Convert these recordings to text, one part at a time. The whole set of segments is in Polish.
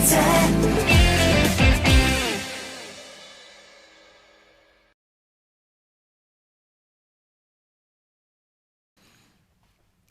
take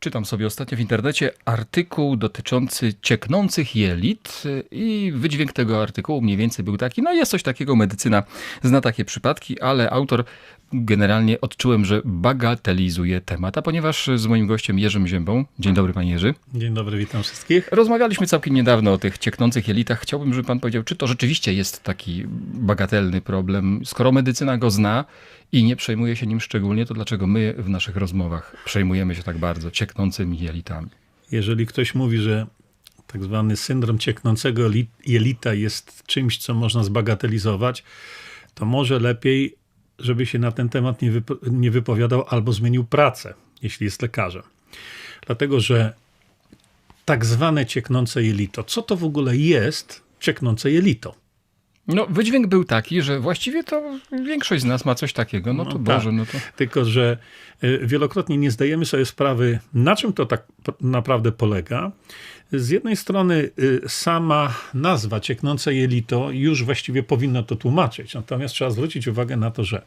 Czytam sobie ostatnio w internecie artykuł dotyczący cieknących jelit i wydźwięk tego artykułu mniej więcej był taki, no jest coś takiego, medycyna zna takie przypadki, ale autor generalnie odczułem, że bagatelizuje temat, a ponieważ z moim gościem Jerzym Ziębą, dzień dobry panie Jerzy, Dzień dobry, witam wszystkich. rozmawialiśmy całkiem niedawno o tych cieknących jelitach, chciałbym, żeby pan powiedział, czy to rzeczywiście jest taki bagatelny problem, skoro medycyna go zna i nie przejmuje się nim szczególnie, to dlaczego my w naszych rozmowach przejmujemy się tak bardzo cieknącymi jelitami? Jeżeli ktoś mówi, że tak zwany syndrom cieknącego li- jelita jest czymś, co można zbagatelizować, to może lepiej, żeby się na ten temat nie, wypo- nie wypowiadał albo zmienił pracę, jeśli jest lekarzem. Dlatego, że tak zwane cieknące jelito, co to w ogóle jest cieknące jelito? No, wydźwięk był taki, że właściwie to większość z nas ma coś takiego. No to No Boże, tak. no to... Tylko, że y, wielokrotnie nie zdajemy sobie sprawy, na czym to tak naprawdę polega. Z jednej strony y, sama nazwa cieknące jelito już właściwie powinno to tłumaczyć. Natomiast trzeba zwrócić uwagę na to, że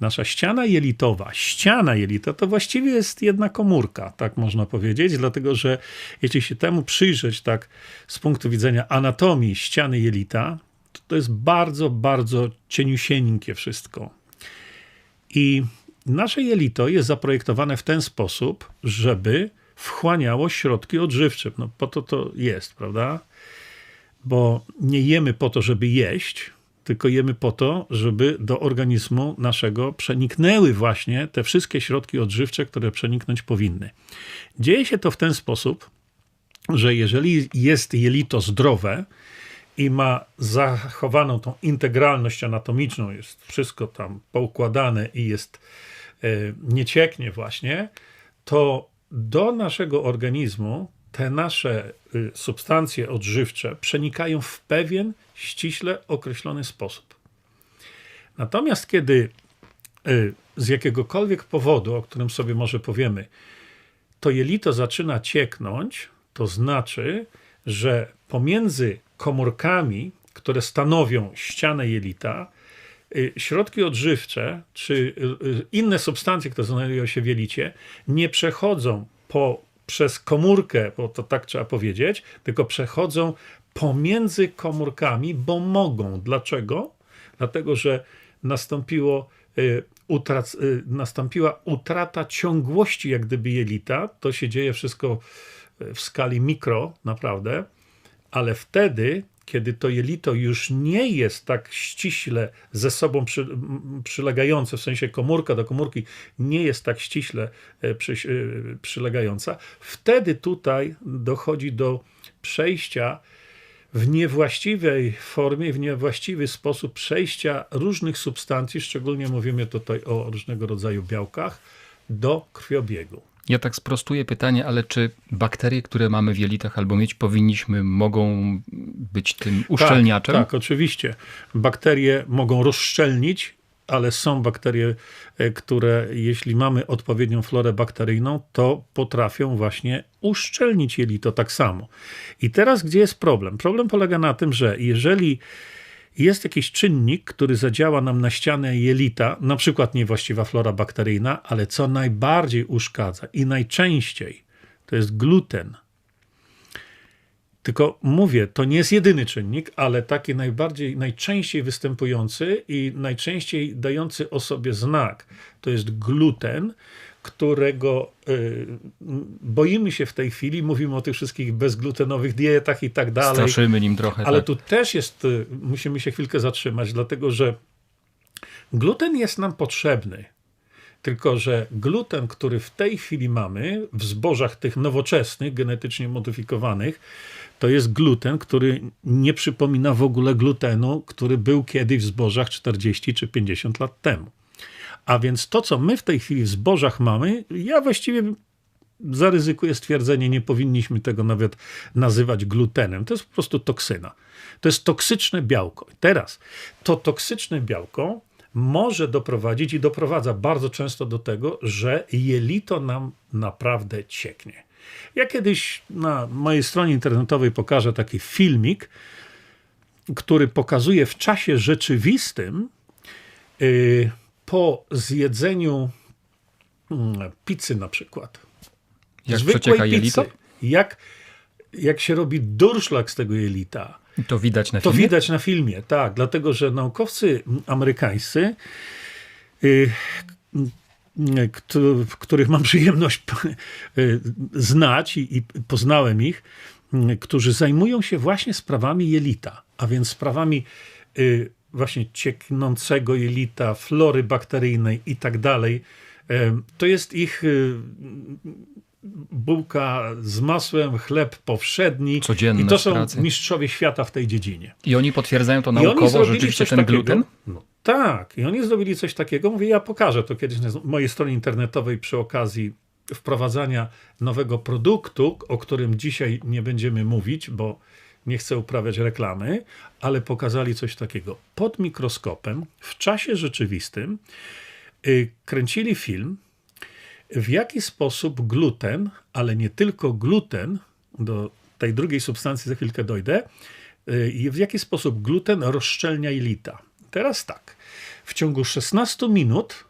nasza ściana jelitowa, ściana jelita to właściwie jest jedna komórka, tak można powiedzieć, dlatego że jeśli się temu przyjrzeć tak z punktu widzenia anatomii ściany jelita, to, to jest bardzo, bardzo cieniusieńkie wszystko. I nasze jelito jest zaprojektowane w ten sposób, żeby wchłaniało środki odżywcze. No po to to jest, prawda? Bo nie jemy po to, żeby jeść, tylko jemy po to, żeby do organizmu naszego przeniknęły właśnie te wszystkie środki odżywcze, które przeniknąć powinny. Dzieje się to w ten sposób, że jeżeli jest jelito zdrowe i ma zachowaną tą integralność anatomiczną, jest wszystko tam poukładane i jest e, nie cieknie właśnie, to do naszego organizmu te nasze y, substancje odżywcze przenikają w pewien ściśle określony sposób. Natomiast kiedy y, z jakiegokolwiek powodu, o którym sobie może powiemy, to jelito zaczyna cieknąć, to znaczy, że pomiędzy komórkami, które stanowią ścianę jelita, y, środki odżywcze czy y, y, inne substancje, które znajdują się w jelicie, nie przechodzą po, przez komórkę, bo to tak trzeba powiedzieć, tylko przechodzą pomiędzy komórkami, bo mogą. Dlaczego? Dlatego, że nastąpiło utrac, nastąpiła utrata ciągłości jak gdyby jelita. To się dzieje wszystko w skali mikro, naprawdę, ale wtedy, kiedy to jelito już nie jest tak ściśle ze sobą przy, przylegające, w sensie komórka do komórki nie jest tak ściśle e, przy, e, przylegająca, wtedy tutaj dochodzi do przejścia w niewłaściwej formie, w niewłaściwy sposób przejścia różnych substancji, szczególnie mówimy tutaj o różnego rodzaju białkach, do krwiobiegu. Ja tak sprostuję pytanie, ale czy bakterie, które mamy w jelitach albo mieć powinniśmy, mogą być tym uszczelniaczem? Tak, tak, oczywiście. Bakterie mogą rozszczelnić, ale są bakterie, e, które jeśli mamy odpowiednią florę bakteryjną, to potrafią właśnie uszczelnić jelito tak samo. I teraz gdzie jest problem? Problem polega na tym, że jeżeli jest jakiś czynnik, który zadziała nam na ścianę jelita, na przykład niewłaściwa flora bakteryjna, ale co najbardziej uszkadza i najczęściej to jest gluten. Tylko mówię, to nie jest jedyny czynnik, ale taki najbardziej, najczęściej występujący i najczęściej dający o sobie znak to jest gluten, którego y, boimy się w tej chwili. Mówimy o tych wszystkich bezglutenowych dietach i tak dalej. Straszymy nim trochę. Ale tak. tu też jest, y, musimy się chwilkę zatrzymać, dlatego że gluten jest nam potrzebny. Tylko, że gluten, który w tej chwili mamy w zbożach tych nowoczesnych, genetycznie modyfikowanych, to jest gluten, który nie przypomina w ogóle glutenu, który był kiedyś w zbożach 40 czy 50 lat temu. A więc to, co my w tej chwili w zbożach mamy, ja właściwie zaryzykuję stwierdzenie, nie powinniśmy tego nawet nazywać glutenem. To jest po prostu toksyna. To jest toksyczne białko. Teraz to toksyczne białko może doprowadzić i doprowadza bardzo często do tego, że jelito nam naprawdę cieknie. Ja kiedyś na mojej stronie internetowej pokażę taki filmik, który pokazuje w czasie rzeczywistym y, po zjedzeniu mm, pizzy na przykład. Jak przecieka jelito? Jak, jak się robi durszlak z tego jelita. To widać na To filmie? widać na filmie, tak. Dlatego, że naukowcy amerykańscy, y, y, któ- których mam przyjemność y, znać i, i poznałem ich, y, którzy zajmują się właśnie sprawami jelita, a więc sprawami właśnie cieknącego jelita, flory bakteryjnej i tak dalej. To jest ich bułka z masłem, chleb powszedni. Codzienne I to są pracy. mistrzowie świata w tej dziedzinie. I oni potwierdzają to naukowo, zrobili rzeczywiście ten takiego- gluten? No, tak, i oni zrobili coś takiego. Mówię, ja pokażę to kiedyś na mojej stronie internetowej przy okazji wprowadzania nowego produktu, o którym dzisiaj nie będziemy mówić, bo nie chcę uprawiać reklamy, ale pokazali coś takiego. Pod mikroskopem, w czasie rzeczywistym, y, kręcili film, w jaki sposób gluten, ale nie tylko gluten, do tej drugiej substancji za chwilkę dojdę, y, w jaki sposób gluten rozszczelnia jelita. Teraz tak, w ciągu 16 minut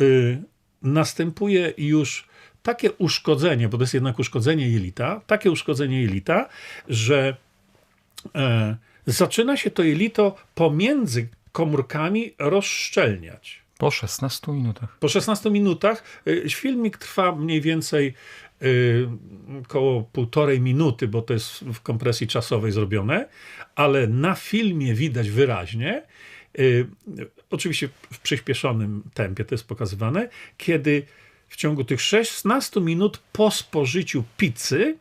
y, następuje już takie uszkodzenie, bo to jest jednak uszkodzenie jelita, takie uszkodzenie jelita, że e, zaczyna się to jelito pomiędzy komórkami rozszczelniać. Po 16 minutach. Po 16 minutach y, filmik trwa mniej więcej y, około półtorej minuty, bo to jest w kompresji czasowej zrobione, ale na filmie widać wyraźnie, y, oczywiście w przyspieszonym tempie to jest pokazywane, kiedy w ciągu tych 16 minut po spożyciu pizzy,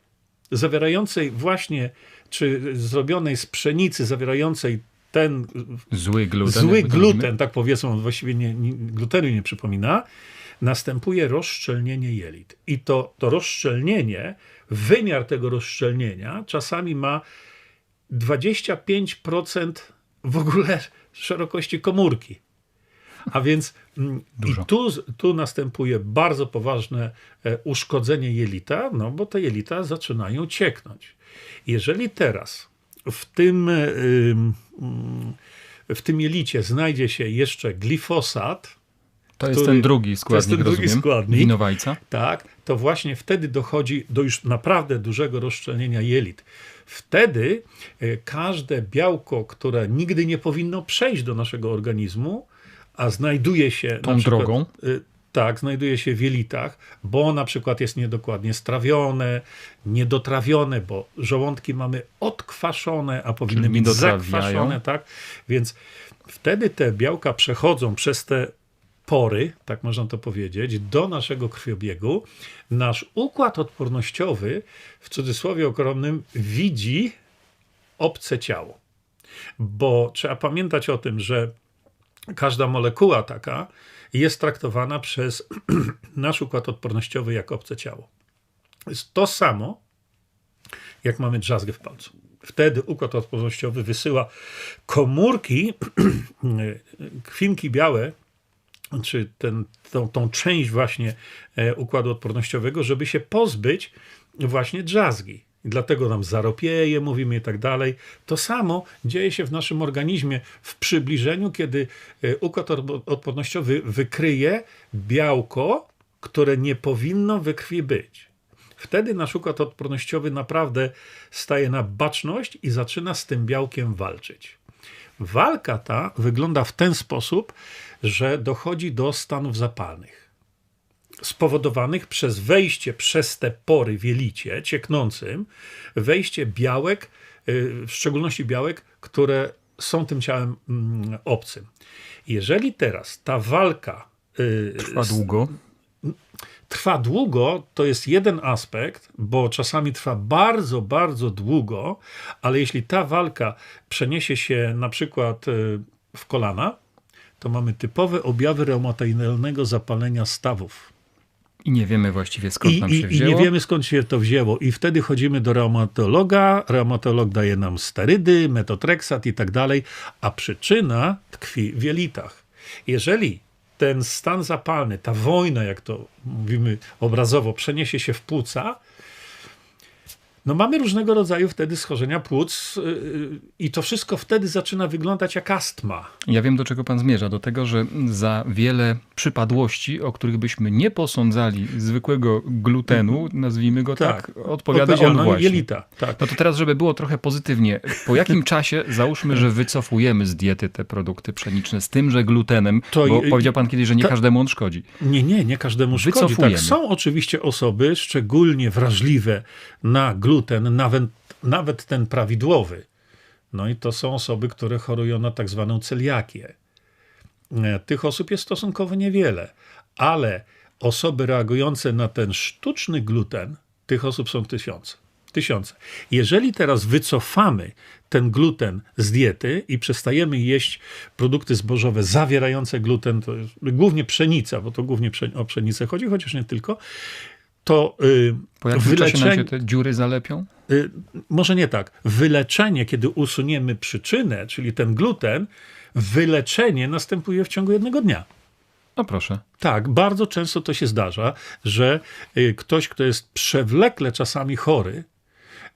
zawierającej właśnie, czy zrobionej z pszenicy, zawierającej ten Zły gluten. Zły gluten, tak powiedzmy, on właściwie nie, nie, glutenu nie przypomina, następuje rozszczelnienie jelit. I to, to rozszczelnienie, wymiar tego rozszczelnienia czasami ma 25% w ogóle szerokości komórki. A więc mm, Dużo. i tu, tu następuje bardzo poważne e, uszkodzenie jelita, no bo te jelita zaczynają cieknąć. Jeżeli teraz w tym, ym, mm, w tym jelicie znajdzie się jeszcze glifosat, To jest który- ten drugi składnik, to jest ten drugi rozumiem. składnik. Winowajca. tak, to właśnie wtedy dochodzi do już naprawdę dużego rozszczelnienia jelit. Wtedy e, każde białko, które nigdy nie powinno przejść do naszego organizmu, a znajduje się Tą przykład, drogą? Tak, znajduje się w jelitach, bo na przykład jest niedokładnie strawione, niedotrawione, bo żołądki mamy odkwaszone, a powinny Czyli być zakwaszone, tak? Więc wtedy te białka przechodzą przez te pory, tak można to powiedzieć, do naszego krwiobiegu. Nasz układ odpornościowy, w cudzysłowie ogromnym, widzi obce ciało. Bo trzeba pamiętać o tym, że każda molekuła taka jest traktowana przez nasz układ odpornościowy jako obce ciało. Jest to samo, jak mamy drzazgę w palcu. Wtedy układ odpornościowy wysyła komórki, kwinki białe, czy ten, tą, tą część właśnie e, układu odpornościowego, żeby się pozbyć właśnie drzazgi. Dlatego nam zaropieje, mówimy i tak dalej. To samo dzieje się w naszym organizmie w przybliżeniu, kiedy e, układ odpo- odpornościowy wykryje białko, które nie powinno we krwi być. Wtedy nasz układ odpornościowy naprawdę staje na baczność i zaczyna z tym białkiem walczyć. Walka ta wygląda w ten sposób, że dochodzi do stanów zapalnych spowodowanych przez wejście przez te pory w jelicie cieknącym, wejście białek, y, w szczególności białek, które są tym ciałem mm, obcym. Jeżeli teraz ta walka y, Trwa długo. trwa długo, to jest jeden aspekt, bo czasami trwa bardzo, bardzo długo, ale jeśli ta walka przeniesie się na przykład y, w kolana, to mamy typowe objawy reumatoidalnego zapalenia stawów. I nie wiemy właściwie skąd I, nam i, się I wzięło. nie wiemy skąd się to wzięło. I wtedy chodzimy do reumatologa, reumatolog daje nam sterydy, metotreksat i tak dalej, a przyczyna tkwi w jelitach. Jeżeli ten stan zapalny, ta wojna, jak to mówimy obrazowo, przeniesie się w płuca, no mamy różnego rodzaju wtedy schorzenia płuc yy, i to wszystko wtedy zaczyna wyglądać jak astma. Ja wiem, do czego pan zmierza. Do tego, że za wiele przypadłości, o których byśmy nie posądzali zwykłego glutenu, nazwijmy go tak, tak odpowiada on właśnie. jelita. Tak. No to teraz, żeby było trochę pozytywnie, po jakim czasie załóżmy, że wycofujemy z diety te produkty pszeniczne z tymże glutenem, to, bo powiedział pan kiedyś, że nie ta, każdemu on szkodzi. Nie, nie, nie każdemu szkodzi. Tak, są oczywiście osoby szczególnie wrażliwe na gluten, nawet, nawet ten prawidłowy. No i to są osoby, które chorują na tak zwaną celiakię. E, tych osób jest stosunkowo niewiele, ale osoby reagujące na ten sztuczny gluten, tych osób są tysiące. Tysiące. Jeżeli teraz wycofamy ten gluten z diety i przestajemy jeść produkty zbożowe zawierające gluten, to głównie pszenica, bo to głównie o pszenicę chodzi, chociaż nie tylko, to jakim wyleczenie, się te dziury zalepią? Yy, może nie tak. Wyleczenie, kiedy usuniemy przyczynę, czyli ten gluten, wyleczenie następuje w ciągu jednego dnia. No proszę. Tak, bardzo często to się zdarza, że y, ktoś, kto jest przewlekle czasami chory, y,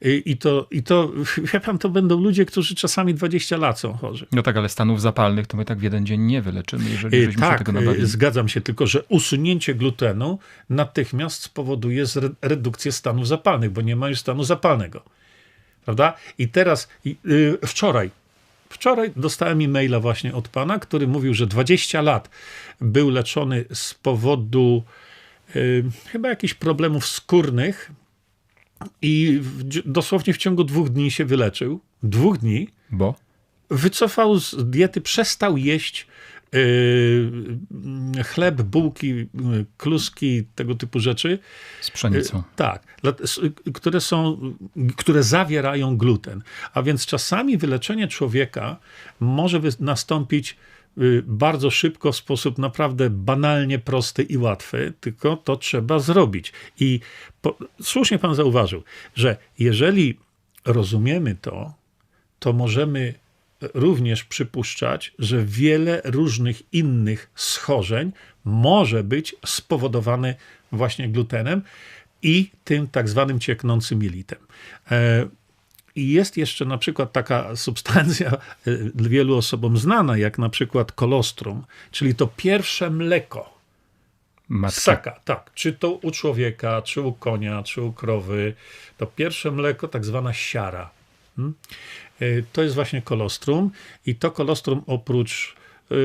i to, i to, wie pan, to będą ludzie, którzy czasami 20 lat są chorzy. No tak, ale stanów zapalnych to my tak w jeden dzień nie wyleczymy, jeżeli y, byśmy tak, się tego nabawili. zgadzam się, tylko że usunięcie glutenu natychmiast spowoduje redukcję stanów zapalnych, bo nie ma już stanu zapalnego. Prawda? I teraz, yy, wczoraj Wczoraj dostałem e-maila właśnie od pana, który mówił, że 20 lat był leczony z powodu y, chyba jakichś problemów skórnych i w, dosłownie w ciągu dwóch dni się wyleczył. Dwóch dni. Bo? Wycofał z diety, przestał jeść chleb, bułki, yy, kluski, tego typu rzeczy. Z pszenicą. Yy, tak, które są, które zawierają gluten. A więc czasami wyleczenie człowieka może nastąpić bardzo szybko, w sposób naprawdę banalnie prosty i łatwy, tylko to trzeba zrobić. I po, słusznie pan zauważył, że jeżeli rozumiemy to, to możemy również przypuszczać, że wiele różnych innych schorzeń może być spowodowane właśnie glutenem i tym tak zwanym cieknącym jelitem. E, I jest jeszcze na przykład taka substancja e, wielu osobom znana, jak na przykład kolostrum, czyli to pierwsze mleko. Matka. Saka, tak. Czy to u człowieka, czy u konia, czy u krowy. To pierwsze mleko, tak zwana siara. Hmm? E, to jest właśnie kolostrum i to kolostrum oprócz e,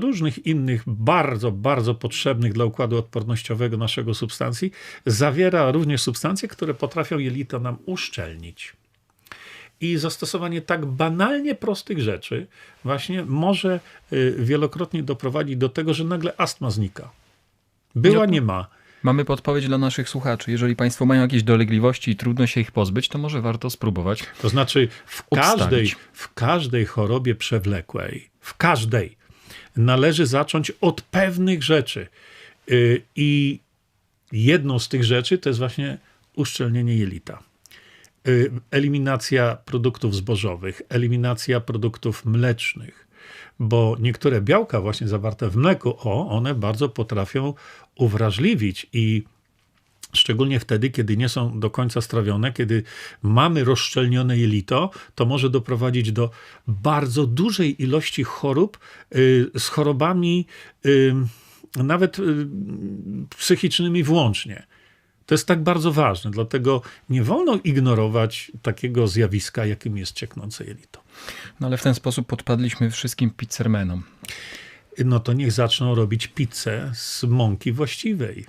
różnych innych bardzo, bardzo potrzebnych dla układu odpornościowego naszego substancji, zawiera również substancje, które potrafią jelito nam uszczelnić. I zastosowanie tak banalnie prostych rzeczy właśnie może e, wielokrotnie doprowadzić do tego, że nagle astma znika. Była, nie ma. Mamy podpowiedź dla naszych słuchaczy. Jeżeli Państwo mają jakieś dolegliwości i trudno się ich pozbyć, to może warto spróbować. To znaczy, w każdej, w każdej chorobie przewlekłej, w każdej, należy zacząć od pewnych rzeczy. Y, I jedną z tych rzeczy to jest właśnie uszczelnienie jelita. Y, eliminacja produktów zbożowych, eliminacja produktów mlecznych, bo niektóre białka właśnie zawarte w mleku, o, one bardzo potrafią uwrażliwić i Szczególnie wtedy, kiedy nie są do końca strawione, kiedy mamy rozszczelnione jelito, to może doprowadzić do bardzo dużej ilości chorób y, z chorobami y, nawet y, psychicznymi włącznie. To jest tak bardzo ważne, dlatego nie wolno ignorować takiego zjawiska, jakim jest cieknące jelito. No ale w ten sposób podpadliśmy wszystkim pizzermenom. No to niech zaczną robić pizzę z mąki właściwej.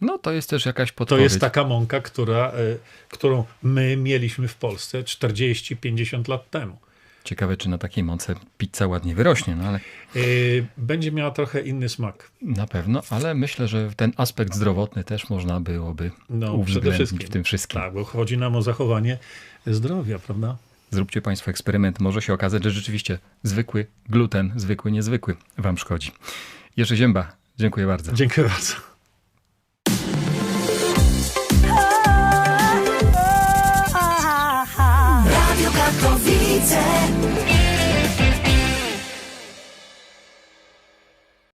No to jest też jakaś podpowiedź. To jest taka mąka, która, y, którą my mieliśmy w Polsce 40-50 lat temu. Ciekawe, czy na takiej mące pizza ładnie wyrośnie, no ale... Yy, będzie miała trochę inny smak. Na pewno, ale myślę, że ten aspekt zdrowotny też można byłoby no, uwzględnić w tym wszystkim. Tak, bo chodzi nam o zachowanie zdrowia, prawda? Zróbcie Państwo eksperyment. Może się okazać, że rzeczywiście zwykły gluten, zwykły, niezwykły Wam szkodzi. Jerzy Zięba, dziękuję bardzo. Dziękuję bardzo. Widzę